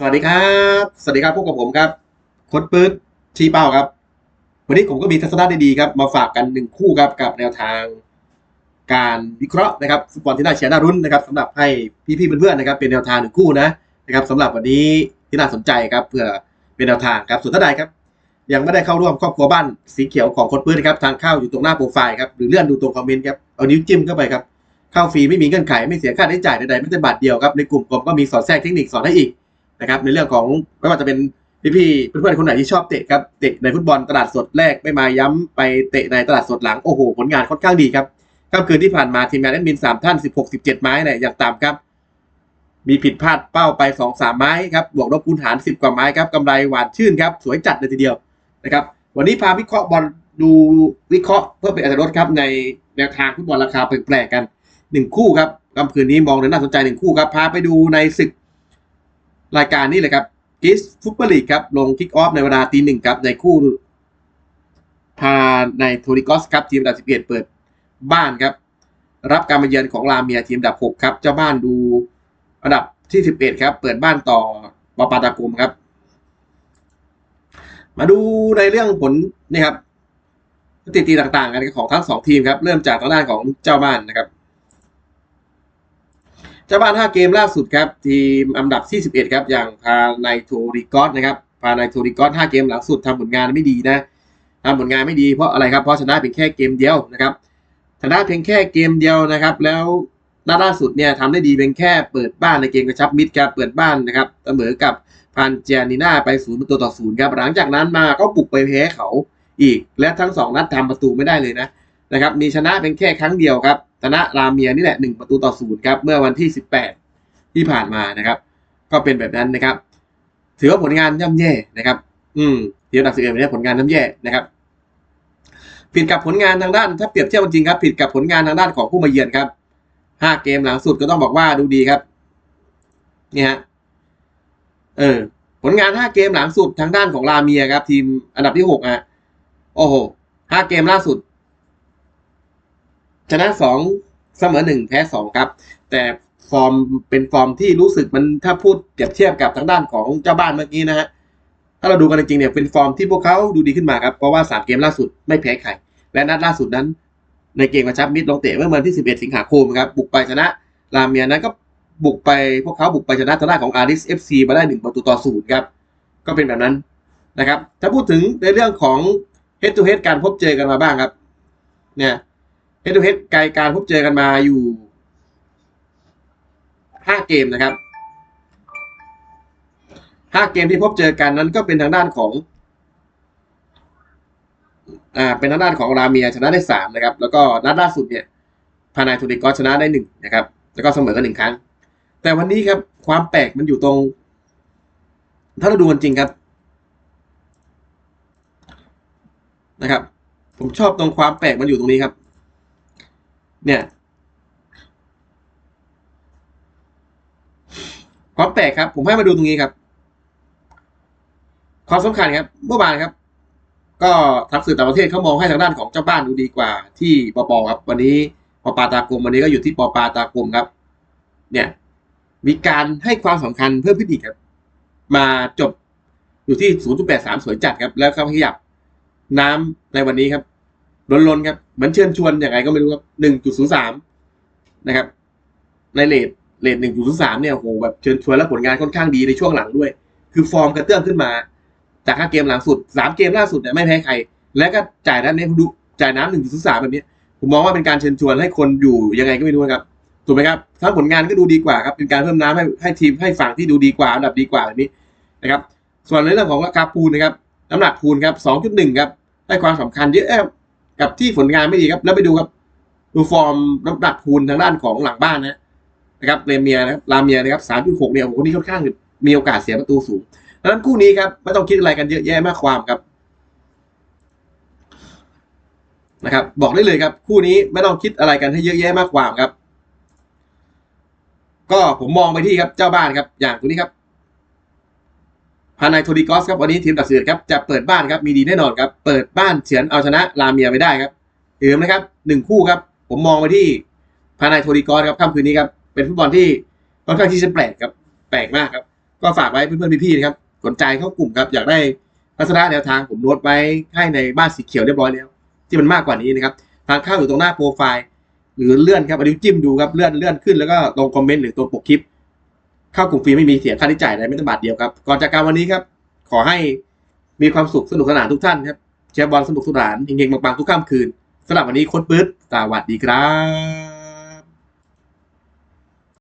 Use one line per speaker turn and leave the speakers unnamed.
สวัสดีครับ สวัสดีครับพบกับผมครับคดปื๊ดชี้เป้าครับ วันนี้ผมก็มีทัศนะดีๆครับ มาฝากกันหนึ่งคู่ครับกับแนวทางการวิเคราะห์นะครับฟุตบอลที่น่าเชียร์น่ารุ้นนะครับสำหรับให้พี่ๆเพื่อนๆนะครับ เป็นแนวทางหนึ่งคู่นะนะครับสำหรับวันนี้ที่น่าสนใจครับเพื่อเป็นแนวทางครับส่วนท่านใดครับ ยังไม่ได้เข้าร่วมครอบครัวบ้านสีเขียวของคดปื๊ดนะครับทางเข้าอยู่ตรงหน้าโปรไฟล์ครับหรือเลื่อนดูตรงคอมเมนต์ครับเอานิ้วจิ้มเข้าไปครับเข้าฟรีไม่มีเงื่อนไขไม่เสียค่าใช้จ่ายใดๆไม่แต่บาทเดียวครับในกลุ่มผมก็มีสอนแทรกเทคนิคสอนให้อีก นะครับในเรื่องของไม่ว่าจะเป็นพี่ๆเพื่อนๆคนไหนที่ชอบเตะครับเตะในฟุตบอลตลาดสดแรกไม่มาย้ำไปเตะในตลาดสดหลังโอ้โหผลงานค่อนข้างดีครับค่ำคืนที่ผ่านมาทีมงานแอดมินสามท่านสิบหกสิบเจ็ดไม้เนี่ยอย่างต่ำครับ มีผิดพลาดเป้าไปสองสามไม้ครับบวกลบคูณหารสิบกว่าไม้ครับกำไรหวานชื่นครับสวยจัดเลยทีเดียวนะครับวันนี้พาวิเคราะห์บอลดูวิเคราะห์เพื่อเป็นอัตรสครับในแนวทางฟุตบอลราคาแปลกๆกันหนึ่งคู่ครับค่ำคืนนี้มองเลยน่าสนใจหนึ่งคู่ครับพาไปดูในศึก รายการนี้เลยครับกิสฟุตบอลลีกครับ ลงคิกออฟในเวลาตีหนึ่งครับ ในคู่พาในโทริกอสครับ ทีมอันดับสิบเอ็ดเปิดบ้านครับ รับการมาเยือนของลาเมียทีมอันดับหกครับ เจ้าบ้านดูอันดับที่สิบเอ็ดครับ เปิดบ้านต่อปาปาตากุมครับ มาดูในเรื่องผลนี่ครับสถิติต่างๆกันของทั้งสองทีมครับ เริ่มจากทางด้านของเจ้าบ้านนะครับ เจ้าบ้าน 5 เกมล่าสุดครับ ทีมอันดับที่11ครับ อย่างพาไนโทริกอสนะครับพาไนโทริกอส5เกมหลังสุดทำผลงานไม่ดีนะทำผลงานไม่ดีเพราะอะไรครับ เพราะชนะเพียงแค่เกมเดียวนะครับชนะเพียงแค่เกมเดียวนะครับ แล้วล่าสุดเนี่ยทำได้ดีเพียงแค่เปิดบ้านในเกมกระชับมิตรครับเปิดบ้านนะครับเสมอกับพานเจยนิน่าไปศูนย์ประตูต่อศูนย์ครับหลังจากนั้นมาก็บุกไปแพ้เขาอีก และทั้งสองนัดทำประตูไม่ได้เลยนะนะครับ มีชนะเป็นแค่ครั้งเดียวครับ ชนะราเมียนี่แหละหนึ่งประตูต่อศูนย์ครับ เมื่อวันที่สิบแปดที่ผ่านมานะครับ ก็เป็นแบบนั้นนะครับ ถือว่าผลงานย่ำแย่นะครับ อืมทีมอัดับสิบเอ็ดเนี่ยผลงานย่ำแย่นะครับ ผิดกับผลงานทางด้าน ถ้าเปรียบเทียบจริงครับ ผิดกับผลงานทางด้านของผู้มาเยือนครับห้าเกมหลังสุดก็ต้องบอกว่าดูดีครับนี่ฮะเออ ผลงานห้าเกมหลังสุดทางด้านของราเมียครับ ทีมอันดับที่หกอะโอ้โหห้าเกมล่าสุด ชนะสองเสมอหนึ่งแพ้สองครับ แต่ฟอร์มเป็นฟอร์มที่รู้สึกมันถ้าพูดเปรียบเทียบกับทางด้านของเจ้าบ้านเมื่อกี้นะฮะถ้าเราดูกันจริงเนี่ยเป็นฟอร์มที่พวกเขาดูดีขึ้นมาครับเพราะว่าสามเกมล่าสุดไม่แพ้ใครและนัดล่าสุดนั้น ในเกมกระชับมิตรลงเตะเมื่อวันที่ 11 สิงหาคมครับบุกไปชนะรามเมียนั้นก็บุกไปพวกเขาบุกไปชนะทางด้านของอาริสเอฟซีมาได้หนึ่งประตูต่อศูนย์ครับก็เป็นแบบนั้นนะครับ ถ้าพูดถึงในเรื่องของ head to head การพบเจอกันมาบ้างครับ เนี่ย head to head ไกลการพบเจอกันมาอยู่ห้าเกมนะครับห้าเกมที่พบเจอกันนั้นก็เป็นทางด้านของอ่าเป็นทางด้านของราเมียชนะได้สามนะครับ แล้วก็นัดล่าสุดเนี่ยพานายทูริกอชนะได้หนึ่งนะครับ แล้วก็เสมอกันหนึ่งครั้ง แต่วันนี้ครับความแปลกมันอยู่ตรง ถ้าเราดูกันจริงครับนะครับ ผมชอบตรงความแปลกมันอยู่ตรงนี้ครับ เนี่ยความแปลกครับ ผมให้มาดูตรงนี้ครับ ความสำคัญครับ เมื่อวานครับ ก็ทักสื่อต่างประเทศเขามองให้ทางด้านของเจ้าบ้านดูดีกว่า ที่ปปครับ วันนี้ปปาตากรมวันนี้ก็อยู่ที่ปปาตากรมครับ เนี่ย มีการให้ความสำคัญเพิ่มขึ้นอีกครับ มาจบอยู่ที่ 0.83 สวยจัดครับ แล้วเขาขยับน้ำในวันนี้ครับ ล้นๆครับมือนเชิญชวนอย่างไรก็ไม่รู้ครับหนึ่งจุดศูนย์สามนะครับ ในเลทเลทหนึ่งจุดศูนย์สามเนี่ยโหแบบเชิญชวนและผลงานค่อนข้างดีในช่วงหลังด้วย คือฟอร์มกระเตื้องขึ้นมา จากห้าเกมหลังสุดสามเกมล่าสุดเนี่ยไม่แพ้ใคร และก็จ่ายน้ำเนี่ยดูจ่ายน้ำหนึ่งจุดศูนย์สามแบบนี้ผมมองว่าเป็นการเชิญชวนให้คนอยู่ยังไงก็ไม่รู้ครับถูกไหมครับทั้งผลงานก็ดูดีกว่าครับเป็นการเพิ่มน้ำให้ให้ทีมให้ฝั่งที่ดูดีกว่าอันดับดีกว่าแบบนี้นะครับ ส่วนในเรื่องของราคาปูนนะครับน้ำหนักปูนครับสองจุดหนึ่งครับให้ความสำคัญเยอะครับ กับที่ผลงานไม่ดีครับ แล้วไปดูครับ ดูฟอร์มน้ำหนักคูณทางด้านของหลังบ้านนะนะครับเรเมียนะครับราเมียนะครับสามจุดหกเนี่ยโอ้โหนี่ค่อนข้างมีโอกาสเสียประตูสูงดังนั้นคู่นี้ครับไม่ต้องคิดอะไรกันเยอะแยะมากความครับนะครับ บอกได้เลยครับ คู่นี้ไม่ต้องคิดอะไรกันให้เยอะแยะมากความครับ ก็ผมมองไปที่ครับเจ้าบ้านครับ อย่างตัวนี้ครับ พานายโทริกอสครับวันนี้ทีมตัดสินครับจะเปิดบ้านครับมีดีแน่นอนครับเปิดบ้านเฉือนเอาชนะลาเมียไปได้ครับเอย่าลืมนะครับหนึ่งคู่ครับผมมองไปที่พานายโทริกอสครับค่ำคืนนี้ครับเป็นฟุตบอลที่ค่อนข้างที่จะแปลกครับแปลกมากครับก็ฝากไว้เพื่อนๆพี่ๆนะครับสนใจเข้ากลุ่มครับอยากได้ลักษณะแนวทางผมโน้ตไว้ให้ในบ้านสีเขียวเรียบร้อยแล้ว ที่มันมากกว่านี้นะครับทางเข้าอยู่ตรงหน้าโปรไฟล์หรือเลื่อนครับอานิ้จิ้มดูครับเลื่อนเลื่อนขึ้นแล้วก็ตรงคอมเมนต์หรือตัวปกคลิป เข้ากลุ่มฟรีไม่มีเสียค่าใช้จ่ายใดไม่ต้องบาทเดียวครับ ก่อนจากการวันนี้ครับ ขอให้มีความสุขสนุกสนานทุกท่านครับเชียร์บอลสนุกสนานเฮงๆปังๆทุกค่ำคืนสำหรับวันนี้โค้ดปื๊ดสวัสดีครับ